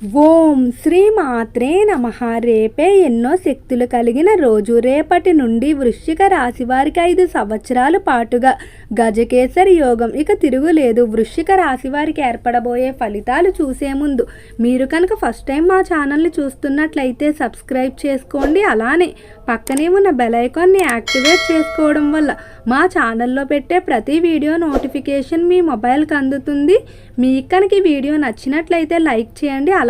ఓం శ్రీ మాత్రే నమ. రేపే ఎన్నో శక్తులు కలిగిన రోజు. రేపటి నుండి వృశ్చిక రాశి వారికి ఐదు సంవత్సరాల పాటుగా. గజకేసరి యోగం ఇక తిరుగులేదు. వృశ్చిక రాశి వారికి ఏర్పడబోయే ఫలితాలు చూసే ముందు మీరు కనుక ఫస్ట్ టైం మా ఛానల్ని చూస్తున్నట్లయితే సబ్స్క్రైబ్ చేసుకోండి. అలానే పక్కనే ఉన్న బెల్ ఐకాన్ని యాక్టివేట్ చేసుకోవడం వల్ల మా ఛానల్లో పెట్టే ప్రతి వీడియో నోటిఫికేషన్ మీ మొబైల్కి అందుతుంది. మీకు కనుక ఈ వీడియో నచ్చినట్లయితే లైక్ చేయండి. అలా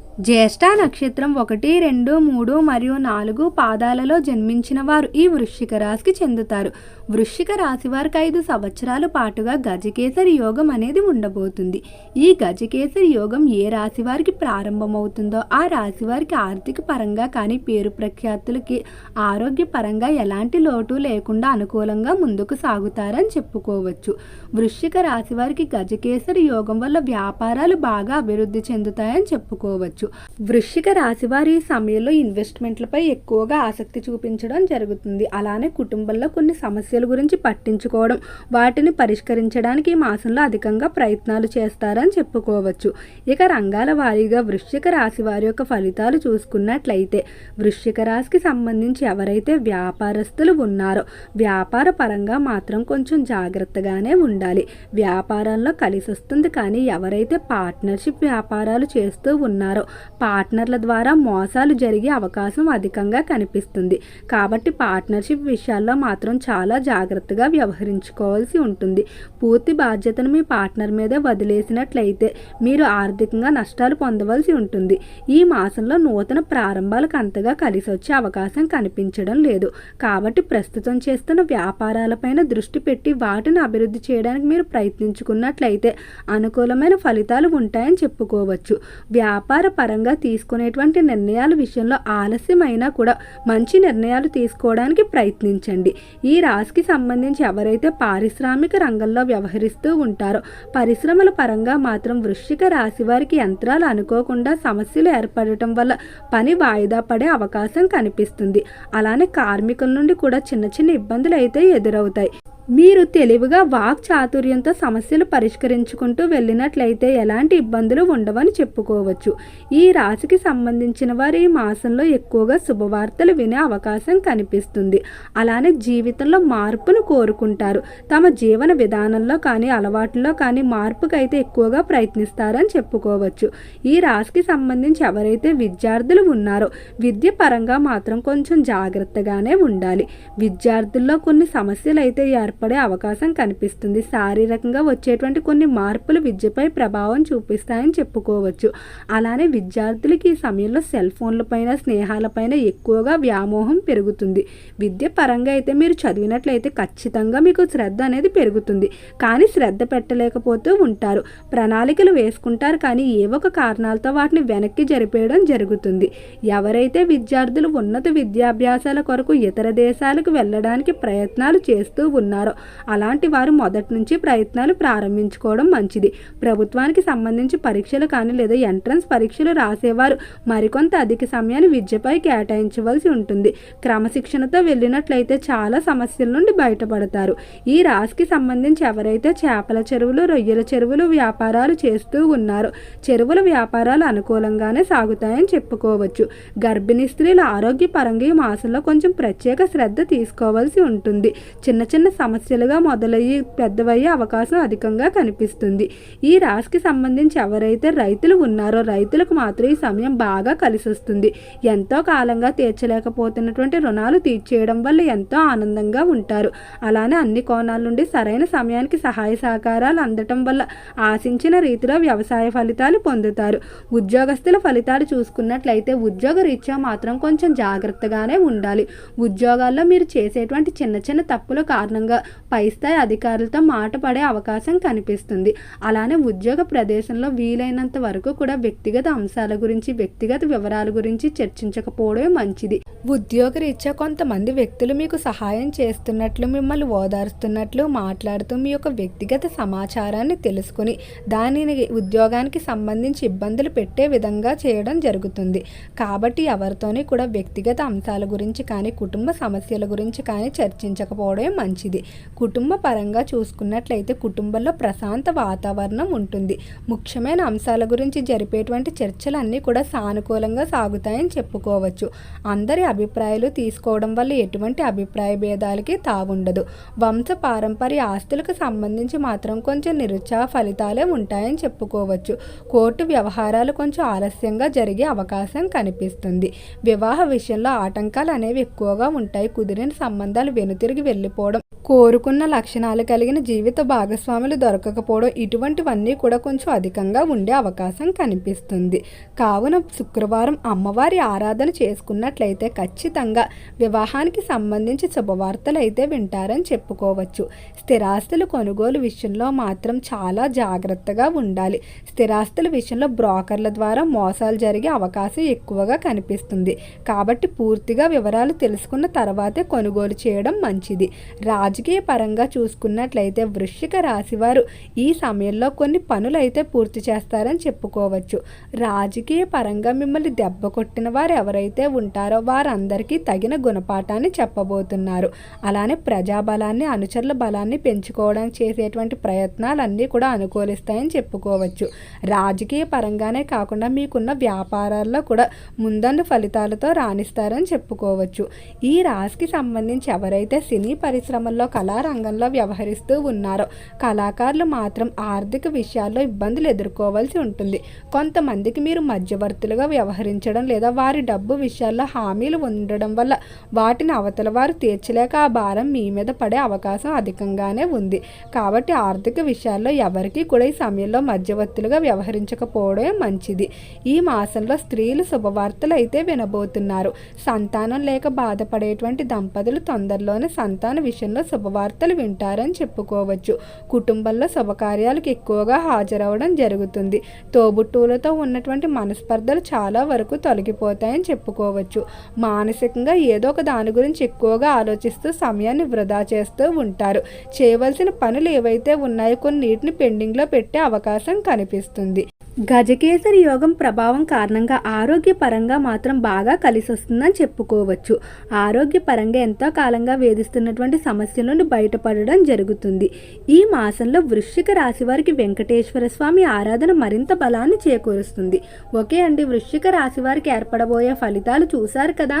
జ్యేష్ఠ నక్షత్రం ఒకటి రెండు మూడు మరియు నాలుగు పాదాలలో జన్మించిన వారు ఈ వృశ్చిక రాశికి చెందుతారు. వృశ్చిక రాశి వారికి ఐదు సంవత్సరాల పాటుగా గజకేసరి యోగం అనేది ఉండబోతుంది. ఈ గజకేసరి యోగం ఏ రాశి వారికి ప్రారంభమవుతుందో ఆ రాశి వారికి ఆర్థిక పరంగా కానీ పేరు ప్రఖ్యాతులకి ఆరోగ్య పరంగా ఎలాంటి లోటు లేకుండా అనుకూలంగా ముందుకు సాగుతారని చెప్పుకోవచ్చు. వృశ్చిక రాశి వారికి గజకేసరి యోగం వల్ల వ్యాపారాలు బాగా అభివృద్ధి చెందుతాయని చెప్పుకోవచ్చు. వృశ్చిక రాశి వారి ఈ సమయంలో ఇన్వెస్ట్మెంట్లపై ఎక్కువగా ఆసక్తి చూపించడం జరుగుతుంది. అలానే కుటుంబంలో కొన్ని సమస్యల గురించి పట్టించుకోవడం వాటిని పరిష్కరించడానికి ఈ మాసంలో అధికంగా ప్రయత్నాలు చేస్తారని చెప్పుకోవచ్చు. ఇక రంగాల వారీగా వృశ్చిక రాశి వారి యొక్క ఫలితాలు చూసుకున్నట్లయితే వృశ్చిక రాశికి సంబంధించి ఎవరైతే వ్యాపారస్తులు ఉన్నారో వ్యాపార పరంగా మాత్రం కొంచెం జాగ్రత్తగానే ఉండాలి. వ్యాపారంలో కలిసి వస్తుంది కానీ ఎవరైతే పార్ట్నర్షిప్ వ్యాపారాలు చేస్తూ ఉన్నారో పార్ట్నర్ల ద్వారా మోసాలు జరిగే అవకాశం అధికంగా కనిపిస్తుంది. కాబట్టి పార్ట్నర్షిప్ విషయాల్లో మాత్రం చాలా జాగ్రత్తగా వ్యవహరించుకోవాల్సి ఉంటుంది. పూర్తి బాధ్యతను మీ పార్ట్నర్ మీదే వదిలేసినట్లయితే మీరు ఆర్థికంగా నష్టాలు పొందవలసి ఉంటుంది. ఈ మాసంలో నూతన ప్రారంభాలకు అంతగా కలిసి వచ్చే అవకాశం కనిపించడం లేదు. కాబట్టి ప్రస్తుతం చేస్తున్న వ్యాపారాలపైన దృష్టి పెట్టి వాటిని అభివృద్ధి చేయడానికి మీరు ప్రయత్నించుకున్నట్లయితే అనుకూలమైన ఫలితాలు ఉంటాయని చెప్పుకోవచ్చు. వ్యాపార పరంగా తీసుకునేటువంటి నిర్ణయాల విషయంలో ఆలస్యమైనా కూడా మంచి నిర్ణయాలు తీసుకోవడానికి ప్రయత్నించండి. ఈ రాశికి సంబంధించి ఎవరైతే పారిశ్రామిక రంగంలో వ్యవహరిస్తూ ఉంటారో పరిశ్రమల పరంగా మాత్రం వృశ్చిక రాశి వారికి యంత్రాలు అనుకోకుండా సమస్యలు ఏర్పడటం వల్ల పని వాయిదా పడే అవకాశం కనిపిస్తుంది. అలానే కార్మికుల నుండి కూడా చిన్న చిన్న ఇబ్బందులు అయితే ఎదురవుతాయి. మీరు తెలివిగా వాక్ చాతుర్యంతో సమస్యలు పరిష్కరించుకుంటూ వెళ్ళినట్లయితే ఎలాంటి ఇబ్బందులు ఉండవని చెప్పుకోవచ్చు. ఈ రాశికి సంబంధించిన వారు ఈ మాసంలో ఎక్కువగా శుభవార్తలు వినే అవకాశం కనిపిస్తుంది. అలానే జీవితంలో మార్పును కోరుకుంటారు. తమ జీవన విధానంలో కానీ అలవాట్లో కానీ మార్పుకైతే ఎక్కువగా ప్రయత్నిస్తారని చెప్పుకోవచ్చు. ఈ రాశికి సంబంధించి ఎవరైతే విద్యార్థులు ఉన్నారో విద్య పరంగా మాత్రం కొంచెం జాగ్రత్తగానే ఉండాలి. విద్యార్థుల్లో కొన్ని సమస్యలు అయితే ఏర్పడి అవకాశం కనిపిస్తుంది. శారీరకంగా వచ్చేటువంటి కొన్ని మార్పులు విద్యపై ప్రభావం చూపిస్తాయని చెప్పుకోవచ్చు. అలానే విద్యార్థులకి ఈ సమయంలో సెల్ ఫోన్లపైన స్నేహాలపైన ఎక్కువగా వ్యామోహం పెరుగుతుంది. విద్య పరంగా అయితే మీరు చదివినట్లయితే ఖచ్చితంగా మీకు శ్రద్ధ అనేది పెరుగుతుంది. కానీ శ్రద్ధ పెట్టలేకపోతూ ఉంటారు. ప్రణాళికలు వేసుకుంటారు కానీ ఏ ఒక కారణాలతో వాటిని వెనక్కి జరిపేయడం జరుగుతుంది. ఎవరైతే విద్యార్థులు ఉన్నత విద్యాభ్యాసాల కొరకు ఇతర దేశాలకు వెళ్ళడానికి ప్రయత్నాలు చేస్తూ ఉన్నారు అలాంటి వారు మొదటి నుంచి ప్రయత్నాలు ప్రారంభించుకోవడం మంచిది. ప్రభుత్వానికి సంబంధించి పరీక్షలు కానీ లేదా ఎంట్రన్స్ పరీక్షలు రాసేవారు. మరికొంత అధిక సమయాన్ని విద్యపై కేటాయించవలసి ఉంటుంది. క్రమశిక్షణతో వెళ్ళినట్లయితే చాలా సమస్యల నుండి బయటపడతారు. ఈ రాశికి సంబంధించి ఎవరైతే చేపల చెరువులు రొయ్యల చెరువులు వ్యాపారాలు చేస్తూ ఉన్నారో చెరువుల వ్యాపారాలు అనుకూలంగానే సాగుతాయని చెప్పుకోవచ్చు. గర్భిణీ స్త్రీల ఆరోగ్యపరంగా ఈ మాసంలో కొంచెం ప్రత్యేక శ్రద్ధ తీసుకోవాల్సి ఉంటుంది. చిన్న చిన్న సమస్యలుగా మొదలయ్యి పెద్దవయ్యే అవకాశం అధికంగా కనిపిస్తుంది. ఈ రాశికి సంబంధించి ఎవరైతే రైతులు ఉన్నారో రైతులకు మాత్రం ఈ సమయం బాగా కలిసి వస్తుంది ఎంతో కాలంగా తీర్చలేకపోతున్నటువంటి రుణాలు తీర్చేయడం వల్ల ఎంతో ఆనందంగా ఉంటారు. అలానే అన్ని కోణాల నుండి సరైన సమయానికి సహాయ సహకారాలు అందటం వల్ల ఆశించిన రీతిలో వ్యవసాయ ఫలితాలు పొందుతారు. ఉద్యోగస్తుల ఫలితాలు చూసుకున్నట్లయితే ఉద్యోగ రీత్యా మాత్రం కొంచెం జాగ్రత్తగానే ఉండాలి. ఉద్యోగాల్లో మీరు చేసేటువంటి చిన్న చిన్న తప్పుల కారణంగా పై స్థాయి అధికారులతో మాట పడే అవకాశం కనిపిస్తుంది. అలానే ఉద్యోగ ప్రదేశంలో వీలైనంత వరకు కూడా వ్యక్తిగత అంశాల గురించి వ్యక్తిగత వివరాల గురించి చర్చించకపోవడమే మంచిది. ఉద్యోగరీత్యా కొంతమంది వ్యక్తులు మీకు సహాయం చేస్తున్నట్లు మిమ్మల్ని ఓదారుస్తున్నట్లు మాట్లాడుతూ మీ యొక్క వ్యక్తిగత సమాచారాన్ని తెలుసుకుని దానిని ఉద్యోగానికి సంబంధించి ఇబ్బందులు పెట్టే విధంగా చేయడం జరుగుతుంది. కాబట్టి ఎవరితోని కూడా వ్యక్తిగత అంశాల గురించి కానీ కుటుంబ సమస్యల గురించి కానీ చర్చించకపోవడమే మంచిది. కుటుంబ పరంగా చూసుకున్నట్లయితే కుటుంబంలో ప్రశాంత వాతావరణం ఉంటుంది. ముఖ్యమైన అంశాల గురించి జరిపేటువంటి చర్చలన్నీ కూడా సానుకూలంగా సాగుతాయని చెప్పుకోవచ్చు. అందరి అభిప్రాయాలు తీసుకోవడం వల్ల ఎటువంటి అభిప్రాయ భేదాలకి తావుండదు. వంశ పారంపర్య ఆస్తులకు సంబంధించి మాత్రం కొంచెం నిరుత్సాహ ఫలితాలే ఉంటాయని చెప్పుకోవచ్చు. కోర్టు వ్యవహారాలు కొంచెం ఆలస్యంగా జరిగే అవకాశం కనిపిస్తుంది. వివాహ విషయంలో ఆటంకాలు అనేవి ఎక్కువగా ఉంటాయి. కుదిరిన సంబంధాలు వెనుతిరిగి వెళ్ళిపోవడం కోరుకున్న లక్షణాలు కలిగిన జీవిత భాగస్వాములు దొరకకపోవడం ఇటువంటివన్నీ కూడా కొంచెం అధికంగా ఉండే అవకాశం కనిపిస్తుంది. కావున శుక్రవారం అమ్మవారి ఆరాధన చేసుకున్నట్లయితే ఖచ్చితంగా వివాహానికి సంబంధించి శుభవార్తలు అయితే వింటారని చెప్పుకోవచ్చు. స్థిరాస్తులు కొనుగోలు విషయంలో మాత్రం చాలా జాగ్రత్తగా ఉండాలి. స్థిరాస్తుల విషయంలో బ్రోకర్ల ద్వారా మోసాలు జరిగే అవకాశం ఎక్కువగా కనిపిస్తుంది. కాబట్టి పూర్తిగా వివరాలు తెలుసుకున్న తర్వాతే కొనుగోలు చేయడం మంచిది. రాజకీయ పరంగా చూసుకున్నట్లయితే వృశ్చిక రాశివారు ఈ సమయంలో కొన్ని పనులు అయితే పూర్తి చేస్తారని చెప్పుకోవచ్చు. రాజకీయ పరంగా మిమ్మల్ని దెబ్బ కొట్టిన వారు ఎవరైతే ఉంటారో వారు అందరికీ తగిన గుణపాఠాన్ని చెప్పబోతున్నారు. అలానే ప్రజాబలాన్ని అనుచరుల బలాన్ని పెంచుకోవడానికి చేసేటువంటి ప్రయత్నాలన్నీ కూడా అనుకూలిస్తాయని చెప్పుకోవచ్చు. రాజకీయ పరంగానే కాకుండా మీకున్న వ్యాపారాల్లో కూడా ముందన్న ఫలితాలతో రాణిస్తారని చెప్పుకోవచ్చు. ఈ రాశికి సంబంధించి ఎవరైతే సినీ పరిశ్రమల్లో కళారంగంలో వ్యవహరిస్తూ ఉన్నారో కళాకారులు మాత్రం ఆర్థిక విషయాల్లో ఇబ్బందులు ఎదుర్కోవాల్సి ఉంటుంది. కొంతమందికి మీరు మధ్యవర్తులుగా వ్యవహరించడం లేదా వారి డబ్బు విషయాల్లో హామీలు ఉండడం వల్ల వాటిని అవతల వారు తీర్చలేక ఆ భారం మీ మీద పడే అవకాశం అధికంగానే ఉంది. కాబట్టి ఆర్థిక విషయాల్లో ఎవరికీ కూడా ఈ సమయంలో మధ్యవర్తులుగా వ్యవహరించకపోవడమే మంచిది. ఈ మాసంలో స్త్రీలు శుభవార్తలు అయితే వినబోతున్నారు. సంతానం లేక బాధపడేటువంటి దంపతులు తొందరలోనే సంతాన విషయంలో శుభవార్తలు వింటారని చెప్పుకోవచ్చు. కుటుంబంలో శుభకార్యాలకు ఎక్కువగా హాజరవడం జరుగుతుంది. తోబుట్టువులతో ఉన్నటువంటి మనస్పర్ధలు చాలా వరకు తొలగిపోతాయని చెప్పుకోవచ్చు. మానసికంగా ఏదో ఒక దాని గురించి ఎక్కువగా ఆలోచిస్తూ సమయాన్ని వృధా చేస్తూ ఉంటారు. చేయవలసిన పనులు ఏవైతే ఉన్నాయో కొన్నిటిని పెండింగ్లో పెట్టే అవకాశం కనిపిస్తుంది. గజకేసరి యోగం ప్రభావం కారణంగా ఆరోగ్యపరంగా మాత్రం బాగా కలిసి వస్తుందని చెప్పుకోవచ్చు. ఆరోగ్యపరంగా ఎంతో కాలంగా వేధిస్తున్నటువంటి సమస్యల నుండి బయటపడడం జరుగుతుంది. ఈ మాసంలో వృశ్చిక రాశి వారికి వెంకటేశ్వర స్వామి ఆరాధన మరింత బలాన్ని చేకూరుస్తుంది. ఓకే అండి వృశ్చిక రాశి వారికి ఏర్పడబోయే ఫలితాలు చూశారు కదా?